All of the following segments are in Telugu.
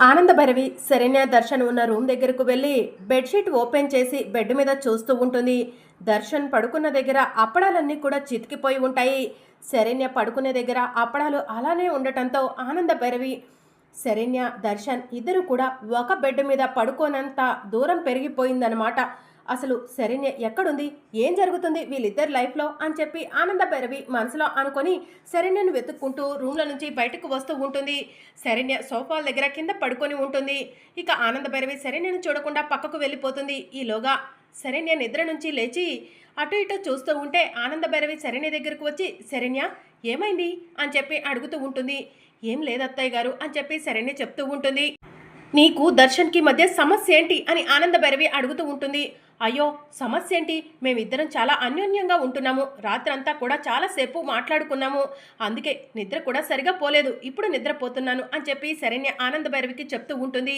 ఆనంద భైరవి శరణ్య దర్శన్ ఉన్న రూమ్ దగ్గరకు వెళ్ళి బెడ్షీట్ ఓపెన్ చేసి బెడ్ మీద చూస్తూ ఉంటుంది. దర్శన్ పడుకున్న దగ్గర అప్పడాలన్నీ కూడా చితికిపోయి ఉంటాయి. శరణ్య పడుకునే దగ్గర అప్పడాలు అలానే ఉండటంతో ఆనంద భైరవి శరణ్య దర్శన్ ఇద్దరు కూడా ఒక బెడ్ మీద పడుకోనంత దూరం పెరిగిపోయిందనమాట అసలు శరణ్య ఎక్కడుంది? ఏం జరుగుతుంది వీళ్ళిద్దరి లైఫ్లో? అని చెప్పి ఆనంద భైరవి మనసులో అనుకొని శరణ్యను వెతుక్కుంటూ రూమ్ల నుంచి బయటకు వస్తూ ఉంటుంది. శరణ్య సోఫాల దగ్గర కింద పడుకొని ఉంటుంది. ఇక ఆనంద భైరవి శరణ్యను చూడకుండా పక్కకు వెళ్ళిపోతుంది. ఈలోగా శరణ్య నిద్ర నుంచి లేచి అటు ఇటు చూస్తూ ఉంటే ఆనంద భైరవి శరణ్య దగ్గరకు వచ్చి శరణ్య ఏమైంది? అని చెప్పి అడుగుతూ ఉంటుంది. ఏం లేదత్తయ్య గారు అని చెప్పి శరణ్య చెప్తూ ఉంటుంది. నీకు దర్శన్కి మధ్య సమస్య ఏంటి? అని ఆనంద భైరవి అడుగుతూ ఉంటుంది. అయ్యో సమస్య ఏంటి మేమిద్దరం చాలా అన్యోన్యంగా ఉంటున్నాము. రాత్రంతా కూడా చాలాసేపు మాట్లాడుకున్నాము. అందుకే నిద్ర కూడా సరిగా పోలేదు. ఇప్పుడు నిద్రపోతున్నాను అని చెప్పి శరణ్య ఆనంద భైరవికి చెప్తూ ఉంటుంది.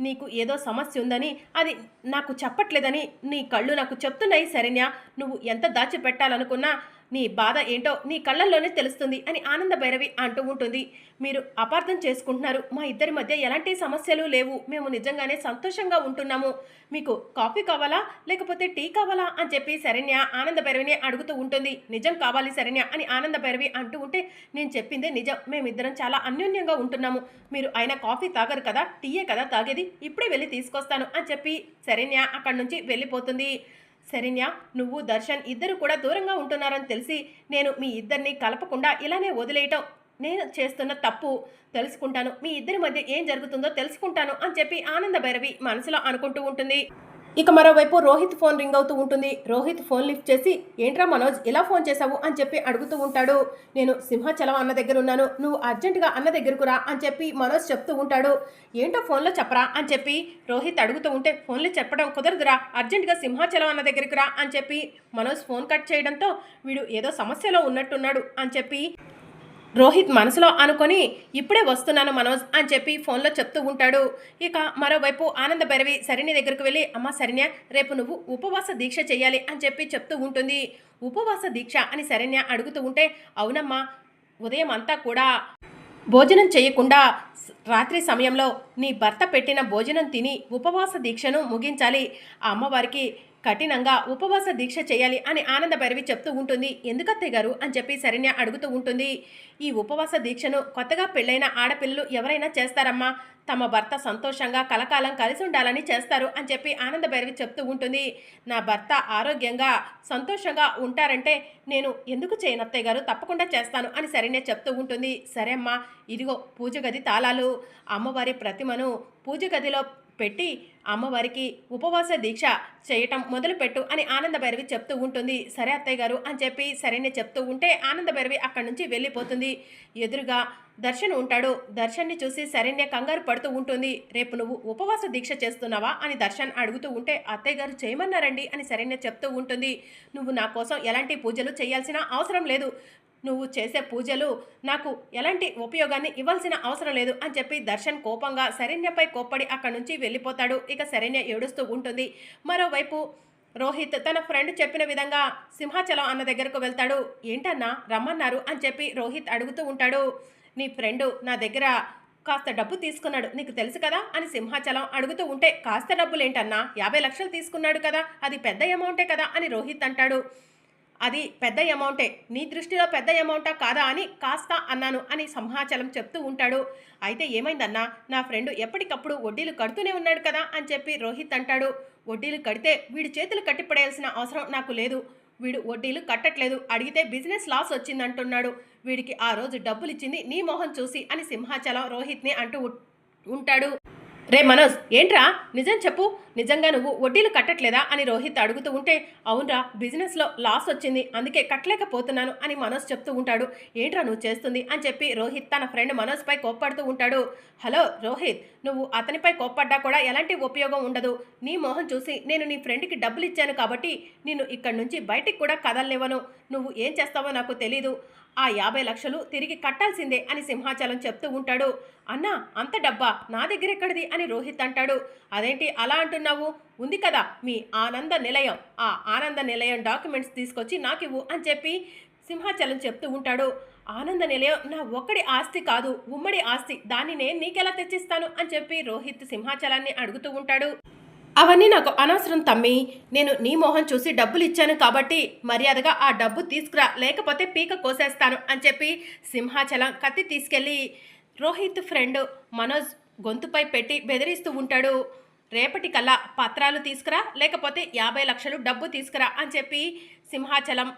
నీకు ఏదో సమస్య ఉందని అది నాకు చెప్పట్లేదని నీ కళ్ళు నాకు చెప్తున్నాయి శరణ్య. నువ్వు ఎంత దాచిపెట్టాలనుకున్నా నీ బాధ ఏంటో నీ కళ్ళల్లోనే తెలుస్తుంది అని ఆనంద భైరవి అంటూ ఉంటుంది. మీరు అపార్థం చేసుకుంటున్నారు. మా ఇద్దరి మధ్య ఎలాంటి సమస్యలు లేవు. మేము నిజంగానే సంతోషంగా ఉంటున్నాము. మీకు కాఫీ కావాలా? లేకపోతే టీ కావాలా? అని చెప్పి శరణ్య ఆనంద భైరవిని అడుగుతూ ఉంటుంది. నిజం కావాలి శరణ్య అని ఆనంద భైరవి అంటూ ఉంటే నేను చెప్పిందే నిజం. మేమిద్దరం చాలా అన్యోన్యంగా ఉంటున్నాము. మీరు అయినా కాఫీ తాగరు కదా? టీయే కదా తాగేది? ఇప్పుడే వెళ్ళి తీసుకొస్తాను అని చెప్పి శరణ్య అక్కడి నుంచి వెళ్ళిపోతుంది. శరణ్య నువ్వు దర్శన్ ఇద్దరు కూడా దూరంగా ఉంటున్నారని తెలిసి నేను మీ ఇద్దరిని కలపకుండా ఇలానే వదిలేయటం. నేను చేస్తున్న తప్పు తెలుసుకుంటాను. మీ ఇద్దరి మధ్య ఏం జరుగుతుందో తెలుసుకుంటాను అని చెప్పి ఆనంద భైరవి మనసులో అనుకుంటూ ఉంటుంది. ఇక మరోవైపు రోహిత్ ఫోన్ రింగ్ అవుతూ ఉంటుంది. రోహిత్ ఫోన్ లిఫ్ట్ చేసి ఏంట్రా మనోజ్ ఇలా ఫోన్ చేశావు? అని చెప్పి అడుగుతూ ఉంటాడు. నేను సింహాచలం అన్న దగ్గర ఉన్నాను. నువ్వు అర్జెంటుగా అన్న దగ్గరకు రా అని చెప్పి మనోజ్ చెప్తూ ఉంటాడు. ఏంటో ఫోన్లో చెప్పరా? అని చెప్పి రోహిత్ అడుగుతూ ఉంటే ఫోన్లో చెప్పడం కుదరదురా. అర్జెంటుగా సింహాచలం అన్న దగ్గరకు రా అని చెప్పి మనోజ్ ఫోన్ కట్ చేయడంతో వీడు ఏదో సమస్యలో ఉన్నట్టున్నాడు అని చెప్పి రోహిత్ మనసులో అనుకొని ఇప్పుడే వస్తున్నాను మనోజ్ అని చెప్పి ఫోన్లో చెప్తూ ఉంటాడు. ఇక మరోవైపు ఆనంద భైరవి సరిని దగ్గరకు వెళ్ళి అమ్మ శరణ్య రేపు నువ్వు ఉపవాస దీక్ష చేయాలి అని చెప్పి చెప్తూ ఉంటుంది. ఉపవాస దీక్ష అని శరణ్య అడుగుతూ ఉంటే అవునమ్మా ఉదయం అంతా కూడా భోజనం చేయకుండా రాత్రి సమయంలో నీ భర్త పెట్టిన భోజనం తిని ఉపవాస దీక్షను ముగించాలి. ఆ అమ్మవారికి కఠినంగా ఉపవాస దీక్ష చేయాలి అని ఆనంద భైరవి చెప్తూ ఉంటుంది. ఎందుకత్తయ్య గారు? అని చెప్పి శరణ్య అడుగుతూ ఉంటుంది. ఈ ఉపవాస దీక్షను కొత్తగా పెళ్ళైన ఆడపిల్లలు ఎవరైనా చేస్తారమ్మా? తమ భర్త సంతోషంగా కలకాలం కలిసి ఉండాలని చేస్తారు అని చెప్పి ఆనంద భైరవి చెప్తూ ఉంటుంది. నా భర్త ఆరోగ్యంగా సంతోషంగా ఉంటారంటే నేను ఎందుకు చేయను అత్తయ్య గారు? తప్పకుండా చేస్తాను అని శరణ్య చెప్తూ ఉంటుంది. సరే అమ్మా ఇదిగో పూజ గది తాళాలు. అమ్మవారి ప్రతిమను పూజ గదిలో పెట్టి అమ్మవారికి ఉపవాస దీక్ష చేయటం మొదలుపెట్టు అని ఆనందభైరవి చెప్తూ ఉంటుంది. సరే అత్తయ్య గారు అని చెప్పి సరైన చెప్తూ ఉంటే ఆనందభైరవి అక్కడి నుంచి వెళ్ళిపోతుంది. ఎదురుగా దర్శన్ ఉంటాడు. దర్శన్ని చూసి సరైన కంగారు పడుతూ ఉంటుంది. రేపు నువ్వు ఉపవాస దీక్ష చేస్తున్నావా అని దర్శన్ అడుగుతూ ఉంటే అత్తయ్య గారు చేయమన్నారండి అని సరైన చెప్తూ ఉంటుంది. నువ్వు నా కోసం ఎలాంటి పూజలు చేయాల్సిన అవసరం లేదు. నువ్వు చేసే పూజలు నాకు ఎలాంటి ఉపయోగాన్ని ఇవ్వాల్సిన అవసరం లేదు అని చెప్పి దర్శన్ కోపంగా శరణ్యపై కోప్పడి అక్కడి నుంచి వెళ్ళిపోతాడు. ఇక శరణ్య ఏడుస్తూ ఉంటుంది. మరోవైపు రోహిత్ తన ఫ్రెండ్ చెప్పిన విధంగా సింహాచలం అన్న దగ్గరకు వెళ్తాడు. ఏంటన్నా రమ్మన్నారు అని చెప్పి రోహిత్ అడుగుతూ ఉంటాడు. నీ ఫ్రెండు నా దగ్గర కాస్త డబ్బు తీసుకున్నాడు. నీకు తెలుసు కదా? అని సింహాచలం అడుగుతూ ఉంటే కాస్త డబ్బులేంటన్నా? యాభై లక్షలు తీసుకున్నాడు కదా. అది పెద్ద అమౌంటే కదా? అని రోహిత్ అంటాడు. అది పెద్ద అమౌంటే. నీ దృష్టిలో పెద్ద అమౌంటా కాదా అని కాస్త అన్నాను అని సింహాచలం చెప్తూ ఉంటాడు. అయితే ఏమైందన్నా? నా ఫ్రెండ్ ఎప్పటికప్పుడు వడ్డీలు కడుతూనే ఉన్నాడు కదా అని చెప్పి రోహిత్ అంటాడు. వడ్డీలు కడితే వీడి చేతులు కట్టిపడేయాల్సిన అవసరం నాకు లేదు. వీడు వడ్డీలు కట్టట్లేదు. అడిగితే బిజినెస్ లాస్ వచ్చిందంటున్నాడు. వీడికి ఆ రోజు డబ్బులు ఇచ్చింది నీ మొహం చూసి అని సింహాచలం రోహిత్ని అంటూ ఉంటాడు. రే మనోజ్ ఏంట్రా? నిజం చెప్పు. నిజంగా నువ్వు వడ్డీలు కట్టట్లేదా అని రోహిత్ అడుగుతూ ఉంటే అవునరా బిజినెస్లో లాస్ వచ్చింది అందుకే కట్టలేకపోతున్నాను అని మనోజ్ చెప్తూ ఉంటాడు. ఏంట్రా నువ్వు చేస్తుంది అని చెప్పి రోహిత్ తన ఫ్రెండ్ మనోజ్పై కోప్పడుతూ ఉంటాడు. హలో రోహిత్ నువ్వు అతనిపై కోప్పడ్డా కూడా ఎలాంటి ఉపయోగం ఉండదు. నీ మొహం చూసి నేను నీ ఫ్రెండ్కి డబ్బులు ఇచ్చాను కాబట్టి నేను ఇక్కడి నుంచి బయటికి కూడా కదలనివ్వను. నువ్వు ఏం చేస్తావో నాకు తెలీదు. ఆ యాభై లక్షలు తిరిగి కట్టాల్సిందే అని సింహాచలం చెప్తూ ఉంటాడు. అన్నా అంత డబ్బా నా దగ్గర ఎక్కడిది? అని రోహిత్ అంటాడు. అదేంటి అలా అంటున్నావు? ఉంది కదా మీ ఆనంద నిలయం. ఆ ఆనంద నిలయం డాక్యుమెంట్స్ తీసుకొచ్చి నాకివ్వు అని చెప్పి సింహాచలం చెప్తూ ఉంటాడు. ఆనంద నిలయం నా ఒక్కడి ఆస్తి కాదు ఉమ్మడి ఆస్తి. దాన్ని నేను నీకెలా తెచ్చిస్తాను? అని చెప్పి రోహిత్ సింహాచలాన్ని అడుగుతూ ఉంటాడు. అవన్నీ నాకు అనవసరం తమ్మి. నేను నీ మొహం చూసి డబ్బులు ఇచ్చాను కాబట్టి మర్యాదగా ఆ డబ్బు తీసుకురా లేకపోతే పీక కోసేస్తాను అని చెప్పి సింహాచలం కత్తి తీసుకెళ్ళి రోహిత్ ఫ్రెండ్ మనోజ్ గొంతుపై పెట్టి బెదిరిస్తూ ఉంటాడు. రేపటి కల్లా పత్రాలు తీసుకురా లేకపోతే యాభై లక్షలు డబ్బు తీసుకురా అని చెప్పి సింహాచలం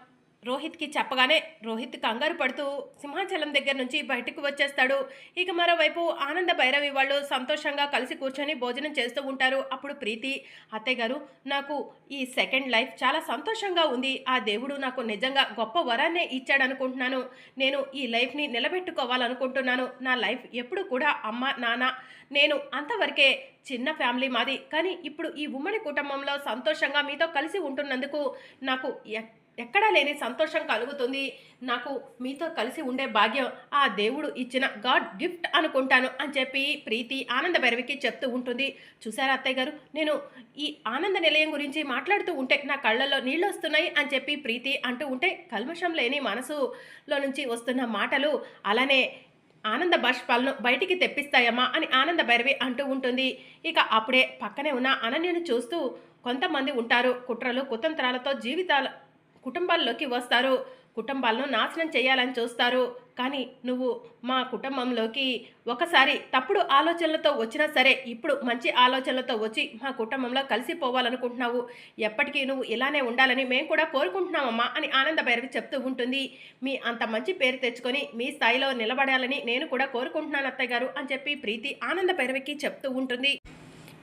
రోహిత్కి చెప్పగానే రోహిత్ కంగారు పడుతూ సింహాచలం దగ్గర నుంచి బయటకు వచ్చేస్తాడు. ఇక మరోవైపు ఆనంద భైరవి వాళ్ళు సంతోషంగా కలిసి కూర్చొని భోజనం చేస్తూ ఉంటారు. అప్పుడు ప్రీతి అత్తయ్య గారు నాకు ఈ సెకండ్ లైఫ్ చాలా సంతోషంగా ఉంది. ఆ దేవుడు నాకు నిజంగా గొప్ప వరాన్నే ఇచ్చాడు అనుకుంటున్నాను నేను ఈ లైఫ్ని నిలబెట్టుకోవాలనుకుంటున్నాను. నా లైఫ్ ఎప్పుడు కూడా అమ్మ నాన్న నేను అంతవరకే చిన్న ఫ్యామిలీ మాది. కానీ ఇప్పుడు ఈ ఉమ్మడి కుటుంబంలో సంతోషంగా మీతో కలిసి ఉంటున్నందుకు నాకు ఎక్కడా లేని సంతోషం కలుగుతుంది. నాకు మీతో కలిసి ఉండే భాగ్యం ఆ దేవుడు ఇచ్చిన గాడ్ గిఫ్ట్ అనుకుంటాను అని చెప్పి ప్రీతి ఆనంద భైరవికి చెప్తూ ఉంటుంది. చూసారా అత్తయ్య గారు? నేను ఈ ఆనంద నిలయం గురించి మాట్లాడుతూ ఉంటే నా కళ్ళల్లో నీళ్ళు వస్తున్నాయి అని చెప్పి ప్రీతి అంటూ ఉంటే కల్మషం లేని మనసులో నుంచి వస్తున్న మాటలు అలానే ఆనంద బాష్పాలను బయటికి తెప్పిస్తాయమ్మా అని ఆనంద భైరవి అంటూ ఉంటుంది. ఇక అప్పుడే పక్కనే ఉన్న అనన్యను చూస్తూ కొంతమంది ఉంటారు. కుట్రలు కుతంత్రాలతో జీవితాలు కుటుంబాల్లోకి వస్తారు కుటుంబాలను నాశనం చేయాలని చూస్తారు కానీ నువ్వు మా కుటుంబంలోకి ఒకసారి తప్పుడు ఆలోచనలతో వచ్చినా సరే ఇప్పుడు మంచి ఆలోచనలతో వచ్చి మా కుటుంబంలో కలిసిపోవాలనుకుంటున్నావు ఎప్పటికీ నువ్వు ఇలానే ఉండాలని మేము కూడా కోరుకుంటున్నామమ్మా అని ఆనంద భైరవి చెప్తూ ఉంటుంది. మీ అంత మంచి పేరు తెచ్చుకొని మీ స్థాయిలో నిలబడాలని నేను కూడా కోరుకుంటున్నాను అత్తయ్య గారు అని చెప్పి ప్రీతి ఆనంద భైరవికి చెప్తూ ఉంటుంది.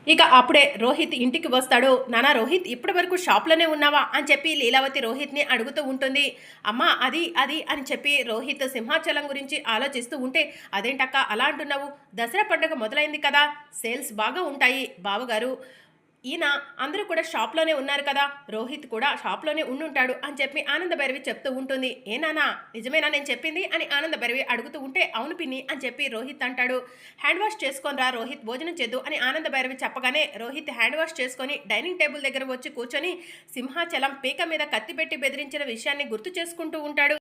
ఇక అప్పుడే రోహిత్ ఇంటికి వస్తాడు. నానా రోహిత్ ఇప్పటి వరకు షాప్లోనే ఉన్నావా? అని చెప్పి లీలావతి రోహిత్ని అడుగుతూ ఉంటుంది. అమ్మా అది అది అని చెప్పి రోహిత్ సింహాచలం గురించి ఆలోచిస్తూ ఉంటే అదేంటక్క అలా అంటున్నావు? దసరా పండుగ మొదలైంది కదా సేల్స్ బాగా ఉంటాయి బావగారు. ఈయన అందరూ కూడా షాప్లోనే ఉన్నారు కదా రోహిత్ కూడా షాప్లోనే ఉండుంటాడు అని చెప్పి ఆనంద భైరవి చెప్తూ ఉంటుంది. ఏనానా నిజమేనా నేను చెప్పింది? అని ఆనంద భైరవి అడుగుతూ ఉంటే అవును పిన్ని అని చెప్పి రోహిత్ అంటాడు. హ్యాండ్ వాష్ చేసుకొని రా రోహిత్ భోజనం చేద్దు అని ఆనంద భైరవి చెప్పగానే రోహిత్ హ్యాండ్ వాష్ చేసుకొని డైనింగ్ టేబుల్ దగ్గర వచ్చి కూర్చొని సింహాచలం పీక మీద కత్తి పెట్టి బెదిరించిన విషయాన్ని గుర్తు చేసుకుంటూ ఉంటాడు.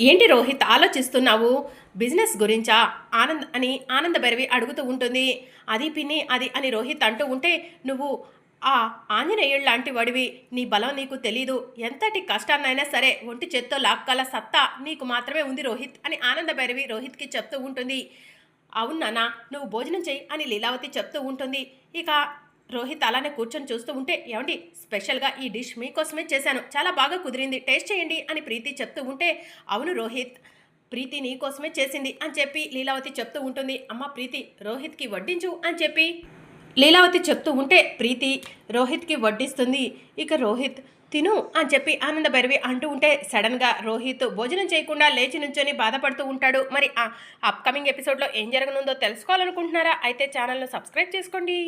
ఏంటి రోహిత్ ఆలోచిస్తున్నావు? బిజినెస్ గురించా? ఆనంద్ అని ఆనంద భైరవి అడుగుతూ ఉంటుంది. అది పిన్ని అది అని రోహిత్ అంటూ ఉంటే నువ్వు ఆ ఆంజనేయుడు లాంటి వాడివి. నీ బలం నీకు తెలీదు. ఎంతటి కష్టాన్నైనా సరే ఒంటి చేత్తో లాక్కల సత్తా నీకు మాత్రమే ఉంది రోహిత్ అని ఆనంద భైరవి రోహిత్కి చెప్తూ ఉంటుంది. అవును నాన్న నువ్వు భోజనం చేయి అని లీలావతి చెప్తూ ఉంటుంది. ఇక రోహిత్ అలానే కూర్చొని చూస్తూ ఉంటే ఏమండి స్పెషల్గా ఈ డిష్ మీకోసమే చేశాను. చాలా బాగా కుదిరింది. టేస్ట్ చేయండి అని ప్రీతి చెప్తూ ఉంటే అవును రోహిత్ ప్రీతి నీకోసమే చేసింది అని చెప్పి లీలావతి చెప్తూ ఉంటుంది. అమ్మ ప్రీతి రోహిత్కి వడ్డించు అని చెప్పి లీలావతి చెప్తూ ఉంటే ప్రీతి రోహిత్కి వడ్డిస్తుంది. ఇక రోహిత్ తిను అని చెప్పి ఆనంద భైరవి అంటూ ఉంటే సడన్గా రోహిత్ భోజనం చేయకుండా లేచి నుంచొని బాధపడుతూ ఉంటాడు. మరి ఆ అప్కమింగ్ ఎపిసోడ్లో ఏం జరగనుందో తెలుసుకోవాలనుకుంటున్నారా? అయితే ఛానల్ను సబ్స్క్రైబ్ చేసుకోండి.